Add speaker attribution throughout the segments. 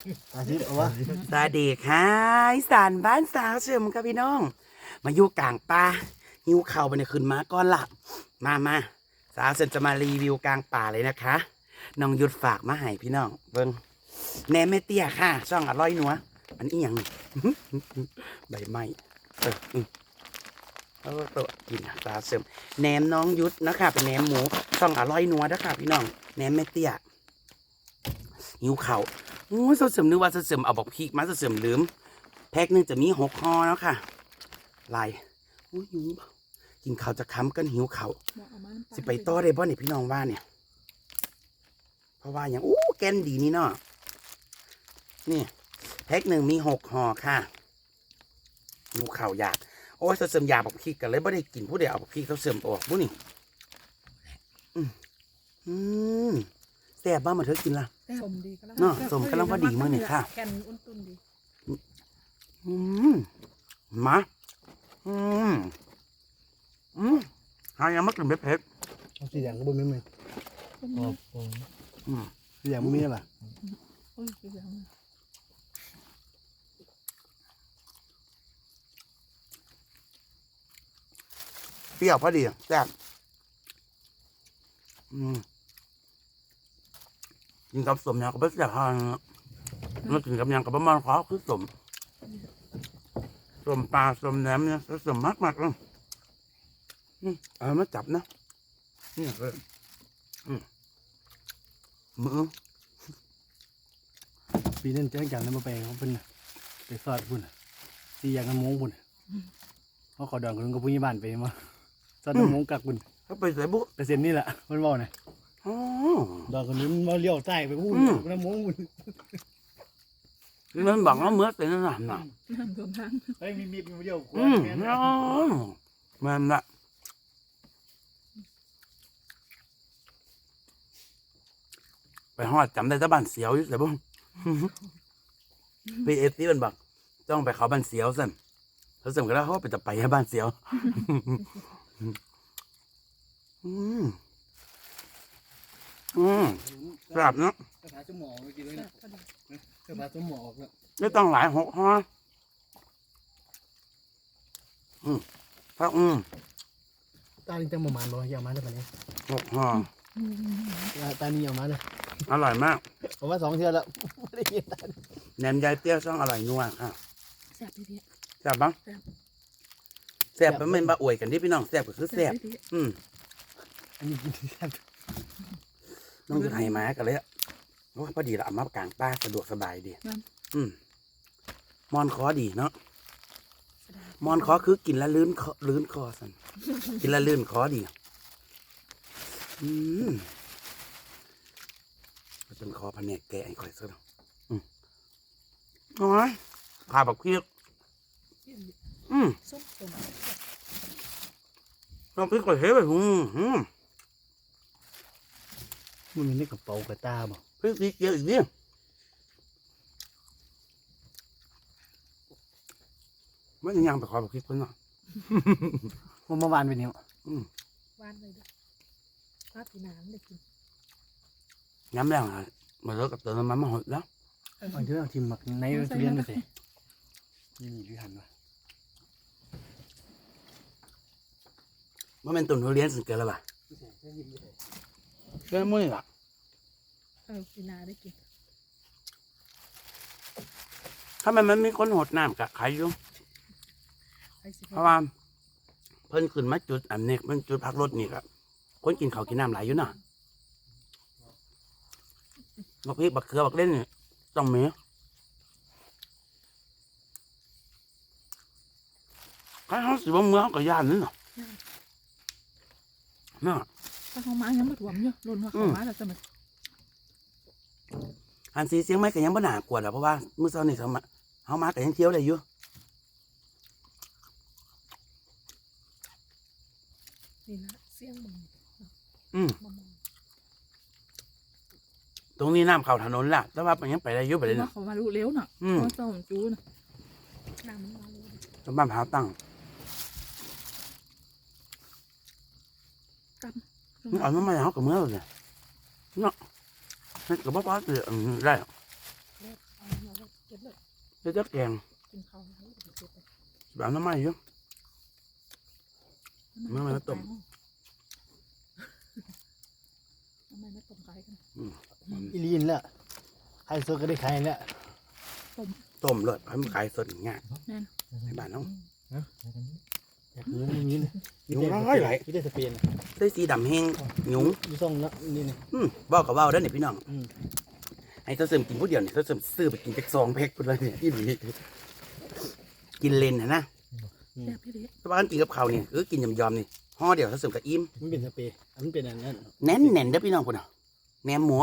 Speaker 1: อาเอาวะ
Speaker 2: สวัสดีค่ะอีสานบ้านสาวเชื่อมครับพี่น้อง มาอยู่กลางป่าหิวเข่าไปในคืนมาก่อนหละมามาสาวเสร็จจะมารีวิวกลางป่าเลยนะคะน้องหยุดฝากมาให้พี่น้องเบิ้งแหนมแม่เตี้ยค่ะ ช่องอร่อยนัวอันนี้ยังใบไม้เอออืมเอาตัวกินสาวเสริมแหนมน้องยุทธนะคะเป็นแหนมหมูช่องอร่อยนัวนะคะพี่น้องแหนมแม่เตี้ยหิวเข่า โอ้ยเสริมนึกว่าเสริมเอาบอกพีกมาเสริมลืม แพ็คหนึงจะมีหกห่อแล้วค่ะลายโอ้ยหิวกินข้าวจะค้ำกันหิวข้าวสิไปต่อได้บ่เนี่ยพี่น้องว่าเนี่ย เพราะว่าอย่างอู้แกนดีนี่เนาะนี่แพ็คหนึ่งมีหกห่อค่ะหิวข้าวอยากโอ้ยเสริมอยากบอกพีกกันเลยไม่ได้กินผู้เดียวเอาบอกพีกเขาเสริมออกบุนี่อืมอืมแซ่บบ้างมาเธอกินละ
Speaker 3: สมดีกำลัง
Speaker 2: เนาะสมกำลังพอดีมื้อนี่ค่ะ
Speaker 3: แกนอุ่นตุนดี
Speaker 2: อืมมาอืมอืมหายังไม่กินเบ็ดเผ็ด
Speaker 1: เอาสีอย่างก็บ่มีมั้ย
Speaker 3: โอ้ย
Speaker 2: อืม
Speaker 1: สีอย่างบ่มีล่ะ
Speaker 3: โอ้ยคืออย่างนั้น
Speaker 2: เปรี้ยวพอดีแซ่บอืม กินกับสมยังกับไม่แซ่บฮานมากินกับยังกับประมาณขอคือสมสมปลาสมแหนมเนี่ยสมมากมากๆเลยอืมเอามาจับนะนี่เลยอืมมือ
Speaker 1: ปีนั้นเจอกันแล้วมาไปของเพิ่นน่ะไปสอดพุ่นน่ะสีอย่างน้ำมงพุ่นน่ะเขาขอดอนคนกับผู้ใหญ่บ้านไปมาสอดน้ำมงกักพุ่น
Speaker 2: เขาไปใส่บุ
Speaker 1: แต่เส้นนี่แหละมันบอกน่ะ
Speaker 2: อ๋อ
Speaker 1: ดอนคนนี้มันมาเลี้ยวใต้ไปพุ่น
Speaker 2: อืม
Speaker 1: น้ำมงพุ่น
Speaker 2: นี่มันบอกว่าเมื่อเป็นนั่นน่ะน่ะ
Speaker 3: น้ำท่วมทาง
Speaker 1: เฮ้ยมีมีมีเลี้ยว
Speaker 2: อืมอ๋อมันละไปฮอดจำได้แต่บ้านเสียวอยู่แต่บ่พี่เอฟซีมันบอกต้องไปเขาบ้านเสียวสั่นเขาสั่นก็แล้วเขาก็ไปจะไปให้บ้านเสียว อืม อืมกราบเนาะ
Speaker 1: กระถาสมองเมื่อกี้เลย
Speaker 3: แซ่
Speaker 1: นะ
Speaker 3: บพอดี
Speaker 1: กระถาสมองแล้ว
Speaker 2: ไม่ต้องหลายหกห่ออืมถ้าอืม
Speaker 1: ตานี่จังประมาณบ่อยางมาได้ปะเนี่ย
Speaker 2: หกห่อ
Speaker 3: อืม
Speaker 1: ตานี่ยางมาเลย
Speaker 2: อร่อยมาก
Speaker 1: ผมว่าสองเทื่อแล้วไม่ได้ยินตานี่
Speaker 2: แหนมยายเตี้ยวช่องอร่อยนัวค่ะ
Speaker 3: แซ่บดี
Speaker 2: แซ่บบ้าง
Speaker 3: แซ่บ
Speaker 2: แซ่บมันไม่มาอวยกันที่พี่น้องแซ่บก็คือ
Speaker 3: ๆ
Speaker 2: แซ่บ
Speaker 3: ดี
Speaker 2: อืม
Speaker 1: อันนี้กินที่แซ่บ
Speaker 2: น้องจะให้มากันเลยอะโอ้ยพอดีละเอามากลางป้าสะดวกสบายดีอืมมอนคอดีเนาะมอนคอคือกินแล้วลื่นคอลื่นคอสันกินแล้วลื่นคอดี อืมก็เป็นคอพะเนกแกะไอ้ข่อยซะแล้วอืมโอ้ยขาบักเพียกอืม
Speaker 3: ส้มสม
Speaker 2: น้ำพริกข่อยเฮ้ยไปอืมอื ม
Speaker 1: มันมีในกระเป๋ากระตาบ่
Speaker 2: พริกสีเขียวอีกเนี่ยไม่ยังไปขอบักพริกเพิ่นเนาะ
Speaker 1: มันเมื่อวานเป็นยัง
Speaker 2: อืม
Speaker 3: หวานเลยด้วยภาพที่น้ำได้กิน
Speaker 2: ย้ำแล้วอะมาเลิกกับเติมน้ำมันมาหดแล้ว
Speaker 1: อันที่เราทิมหมักในทุเรียนไปใส่นี่มีวิหันวะ
Speaker 2: ว่าเป็นตุ่นทุเรียนสังเกตแล้วป่ะ เรื่องมืออะ
Speaker 3: เออพี่นาได้กิน
Speaker 2: ถ้ามันมันมีคนหดน้ำกับใครอยู่
Speaker 3: ไอ้สิ
Speaker 2: เพราะว่า เพิ่นขึ้นมาจุดอันนี้มันจุดพักรถนี่ครับคนกินเขาวกินน้ำหลายอยู่น่ะบักพริกบักเขือบักเล่นนี่ต้องมีใครเขาสิบ่เมืองกับย่านนี่น่ะน่ะ
Speaker 3: ถ้าเขามายังไม่ถ่วมเยอะรุนว่าเขามาแล้วจะมา
Speaker 2: อันสีเสียงไม่ก็ยังบ่หนากวหรอกเพราะว่าเมื้อเช้านี่เขามาเขามาก็ยังเที่ยวได้อยู่
Speaker 3: นี่นะเสียงมึง
Speaker 2: อืม
Speaker 3: มามอง
Speaker 2: ตรงนี้น้ำเข้าถนนล่ะ แต่ว่ามันยังไปได้อยู่ไปเลยนะ
Speaker 3: เขามารู้เร็วน่ะ
Speaker 2: อืม
Speaker 3: เพราะเจ้าของจูน่ะน้ำมันมาเร็ว
Speaker 2: ตบ้านหาตั้ง
Speaker 3: ต
Speaker 2: เอาน้ำมันเขากับเมื่อเลยเนาะนี่กับพ่อป้าเสือได้ำเดี๋ยวจะแกง
Speaker 3: กินข้าวแล้วเดี๋ยวเก็บไป
Speaker 2: แบบน้ำมันอยู่มันมาต้ม
Speaker 3: ทำไมไม่ต้มไก่กัน
Speaker 1: อีลีนแล้วใครสดก็ได้ขายแล้ว
Speaker 2: ต้มเลยให้มันขายสดง่าย
Speaker 3: แม่น
Speaker 2: ในบ้านน้อง
Speaker 1: อ ยากเนื้ออย่างนี้เลย
Speaker 2: ยุงร้อยไหล
Speaker 1: ที่ได้สเปนน่ะ
Speaker 2: ได้สีดำแห้งหยุง
Speaker 1: อยู่ซ่องนะนี่นี่
Speaker 2: อืมบอกกับว่าได้อเนี่ยพี่น้อง
Speaker 1: อืม
Speaker 2: ให้เธอเสริมกินผู้เดียวเนี่ยเธอเสริมซื้อไปกินจากซองเพกคนเลยเนี่ยที่ดีกินเลนนะนะ
Speaker 3: แซ่บพี่เด็ก
Speaker 2: แต่ว่ากินกับเขาวเนี่ยคือกินยำๆนี่ห่อเดียวเธอเสริมกับอิ่ม
Speaker 1: มันเป็นสเปนอันนั้นเป็นอันนั้น
Speaker 2: แน่นแน่นๆเด้อพี่น้องคนน่ะแหนมหมู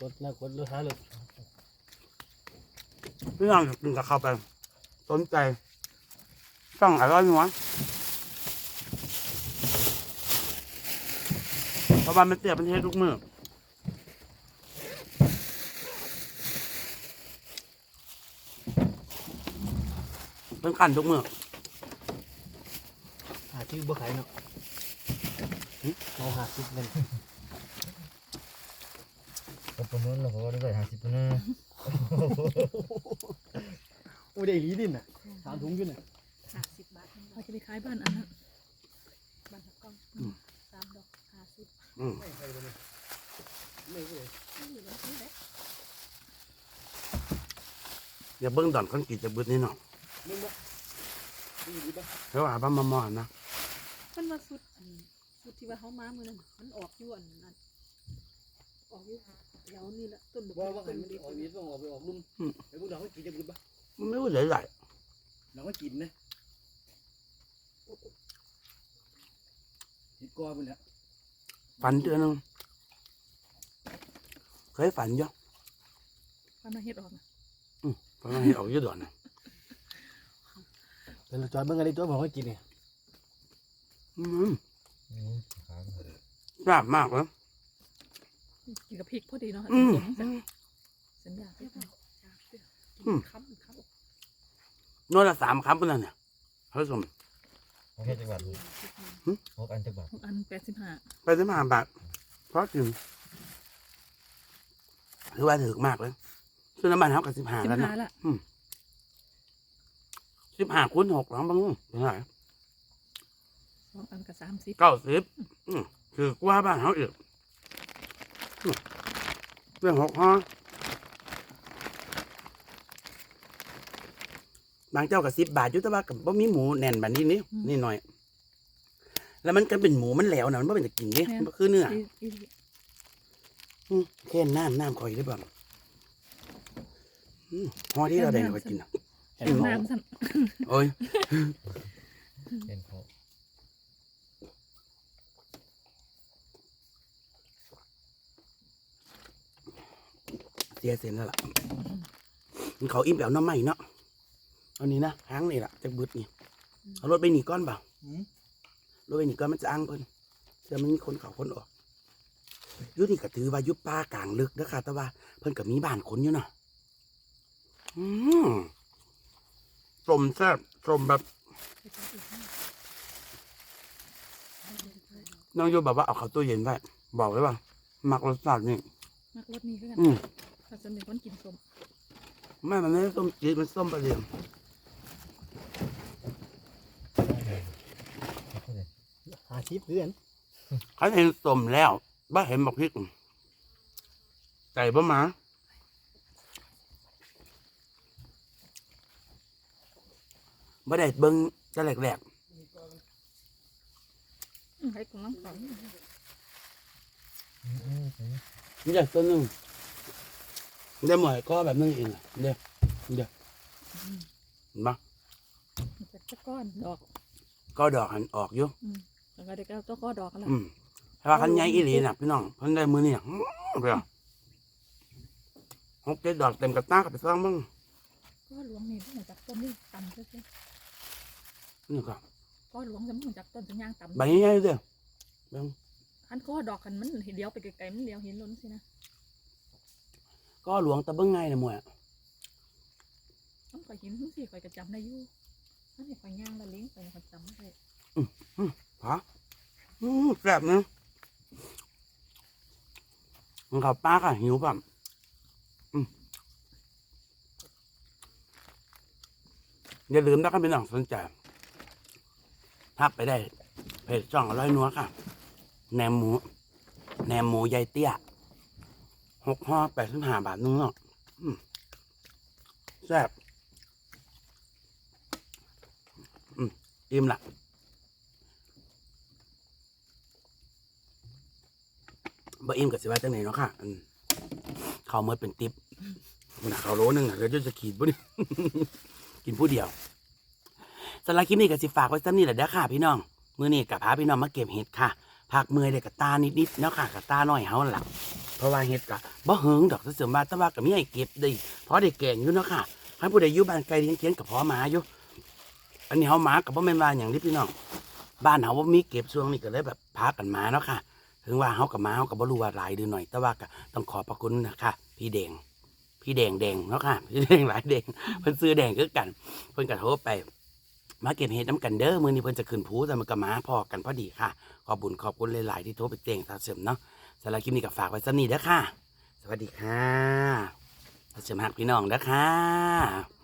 Speaker 1: กดแล้วกดรถท้ายรถ
Speaker 2: พี่น้องกินกับเขาวไปสนใจ ต้องอร่อยมั้วะเพราะว่ามันเตียบมันเทศทุกมือเป็นกันทุกมือ
Speaker 1: หาที่บ่ขายเนาะหึเอาหาซิปเงิน
Speaker 4: ก็ประเมินแล้วก็ได้ห้าสิบนะ
Speaker 1: โอ้ได้อีหลีดินน่ะสามถุงอยู่น่ะ
Speaker 3: ไปขายบ้านอันนั้นบ้านตะกล้องสามดอกห้าสิบ
Speaker 2: อืม
Speaker 1: ไม่ใครเลยนะไม่เลย
Speaker 3: นี่เหลือนี่แหละ
Speaker 2: อย่าเบิ้งดอนคนกรีดจะบึดนี่เนาะ
Speaker 1: มึงบ่ดีดีป่ะ
Speaker 2: แล้วอาบ้ามามอนะ
Speaker 3: มันมาสุดอันสุดที่ว่าเขามาเมื่อนั้นมันออกอยู่อันนั้นออกอยู่เดี๋ยวนี่แหละต้นบุก
Speaker 1: ว่าว่า
Speaker 3: ต้
Speaker 1: หัน
Speaker 3: น
Speaker 1: มัน
Speaker 3: ดี
Speaker 1: ออกนี้ต้องออกไปออกลุ่มไอ้พวกเราก็กินจะบุญป่ะ
Speaker 2: มันไม่รู้ใหญ่ใหญ่
Speaker 1: เราก็กินนะ ฮิตกอบุญละ
Speaker 2: ฝันเดือนหนึงเคยฝันอยู่
Speaker 3: มันมาเฮ็ดออกนะ
Speaker 2: ฝันว่าให้ออกอยืดดอนนะ
Speaker 1: เดี๋ยวเราจอดเบิ่งกันได้ตัวผมก็กินเนี่ย
Speaker 2: อืม
Speaker 4: ขาง
Speaker 2: กราบมากเลย
Speaker 3: กินกับพริกพอดีเนาะ
Speaker 2: อืม
Speaker 3: สัญญาที่ท
Speaker 2: อืมำ
Speaker 3: คำคำ
Speaker 2: นวดละสามคำเป็นนั่นเนี่ยเฮ้ยสม
Speaker 4: โอเคจังหวัดหกอันจังหวัด
Speaker 3: หกอันแปดสิบห้า
Speaker 2: ไปได้มาบาทเพราะถึงถือว่าถือมากเลยซื้อน้ำมันเท่ากับสิบห้า
Speaker 3: สิบ
Speaker 2: แล้ว
Speaker 3: ห้า
Speaker 2: นะ
Speaker 3: ละ
Speaker 2: สิบห้าคูณหกหลังบางเท่าไหร่
Speaker 3: สองอันกับสามสิบ
Speaker 2: เก้าสิบอืมถือกว่าบ้านเขาอีกอืมเรื่องหกห้อ บางเจ้ากับสิบบาทอยุตว่ากับบ่มีหมูแน่นแบบนี้นี่นี่หน่อย แล้วมันก็เป็นหมูมันแหลวนะมันไม่เป็นจะกินนี่มันคือเนื้อ
Speaker 3: อีอี
Speaker 2: อืมแค่น้ำน้ำคอยได้บ้างอืมห่อที่เราได้คอยกินอะ
Speaker 1: แห่ง
Speaker 2: อืม
Speaker 1: เขา
Speaker 3: น้ำสั่น
Speaker 2: โอ้ย
Speaker 4: เห็นเขา
Speaker 2: เสียเสียนแล้วล่ะมันเขาอิ่มแล้วน้ำใหม่เนาะเอานี้นะค้างนี่ล่ะจากบึดนี่เอารถไปหนีก้อนเปล่า
Speaker 1: อืม
Speaker 2: รถไปหนีก้อนมันจะอ้างเพิ่นเดี๋ยวมันมีคนเขาคนออกอยุนี่ก็ถือว่าอยุป้ากลางลึกนะคะแต่ว่าเพิ่นก็มีบ้านคนอยู่เนาะอืมสมแซ่บสมแบบน้องโยแบบว่าเอาเข้าตู้เย็นไว้บอกไว้ว่ามักรสชาตินี่
Speaker 3: มักรสนี้คือกัน
Speaker 2: อืม
Speaker 3: ถ้าจะเป็นคนกินส้ม
Speaker 2: ไม่มันไม่ได้ส้มจี๊ดมันส้มปลาเรียง
Speaker 1: หาซิปเดือน
Speaker 2: เขาเห็นส้มแล้วบ้าเห็นบอกพริกไก่บ้ามาบ่ได้เบิ้งจะแหลก
Speaker 3: อืมให้กำลังสอน
Speaker 2: ๆนี่เดี๋ยวตัวหนึงเดี๋ยวหมอยก็แบบนึงเองอะเดี๋ยวเดี๋ยวเห็นปะ
Speaker 3: จากตะก้อนดอก
Speaker 2: ก็ดอกหันออกอยู่
Speaker 3: อืม แล้วก็เด็กก็ตะก้อดอกกันละ
Speaker 2: อืมถ้าว่าคันใหญ่อีหลีน่ะพี่น้องเพิ่นได้มือนี่อื้อเปล่าหกเจ็ดดอกเต็มกระตากับไปสร้างบ้าง
Speaker 3: ก้อหลวงนี่มันจากต้นนี่ต่ำเช่
Speaker 2: นี่ก็
Speaker 3: ก้อหลวงจะมันจากต้นจะย่างต่ำ
Speaker 2: ใบใหญ่ๆเด้อเบิ่ง
Speaker 3: อันก้อดอกกันมันเดียวไปไกลๆมันเดียวเห็นล้นสินะ
Speaker 2: ก็หลวงตะเบิ้งไงนะมวยอะ
Speaker 3: ต้องคอยเห็นทั้งสี่คอยกระจำได้อยู่อันนี้คอยย่างละเลี้ยงไปคอยจำได้
Speaker 2: ฮะอืมแซ่บนะมันขับป้าค่ะหิวป่ะอืมอย่าลืมนะครับพี่น้องสนใจทักไปได้ เพจช่องร่อยนัวค่ะแหนมหมูแหนมหมูยายเตี้ยหกห่อแปดสิบห้าบาทนึงเนาะแซ่บ อืมอิ่มละ บ่อิ่มกับสิว่าจังไหนเนาะค่ะอืมข้าเมื่อเป็นติปมันนะข้าโลนึงนะเดี๋ยวจะขีดบ่นี่ กินผู้เดียวสำหรับคลิปนี้ก็สิฝากไว้สักนี่แหละเด้อค่ะ พี่น้องมื้อนี้กับพาพี่น้องมาเก็บเห็ดค่ะผักเมื่อยเลยกับตานิดๆเนาะค่ะกับตาน้อยเฮาหลักเพราะว่าเห็ดกะบ่เหิงดอกเสริมว่าแต่ว่าก็มีให้เก็บได้เพราะได้แกงอยู่เนาะค่ะถ้ผู้ใดอยู่บ้านไกลเลี้ยงเคียนกับพอหมาอยู่อันนี้เฮาหมากับบ่แม่นว่าอย่างนี้พี่น้องบ้านเฮาบ่มีเก็บช่วงนี้ก็เลยแบบพากันมาเนาะค่ะ ถึงว่าเฮากับมาเฮาก็บ่รู้ว่าหลายหรือหน่อย แต่ว่าก็ต้องขอบพระคุณนะคะพี่แดง พี่แดงแดงเนาะค่ะพี่แดงหลายแดงเพิ่นซื้อแดงคือกัน เพิ่นก็โทรไป มาเก็บเห็ดน้ำกันเด้อมื้อนี้เพิ่นจะขึ้นภูแต่มันก็มาพอกันพอดีค่ะ ขอบุญขอบคุณหลายๆที่โทรไปเต่งตาเสริมเนาะสำหรับคลิปนี้ก็ฝากไว้สักนิดเด้อค่ะ สวัสดีค่ะตาเสริมหักพี่น้องเด้อค่ะ